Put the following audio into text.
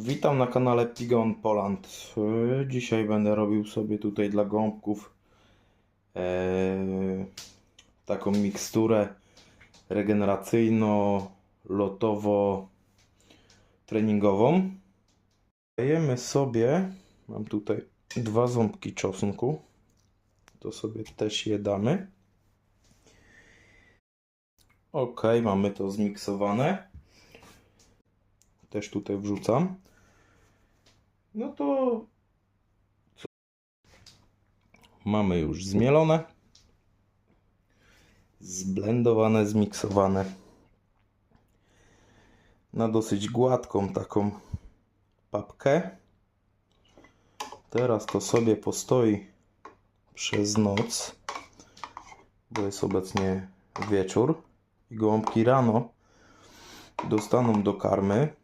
Witam na kanale Pigon Poland. Yy, Dzisiaj będę robił sobie tutaj dla gąbków e, taką miksturę regeneracyjno-lotowo-treningową. Dajemy sobie, mam tutaj dwa ząbki czosnku, to sobie też je damy. Ok, mamy to zmiksowane. Też tutaj wrzucam. No to mamy już zmielone, zblendowane, zmiksowane na dosyć gładką taką papkę. Teraz to sobie postoi przez noc, bo jest obecnie wieczór i gołąbki rano dostaną do karmy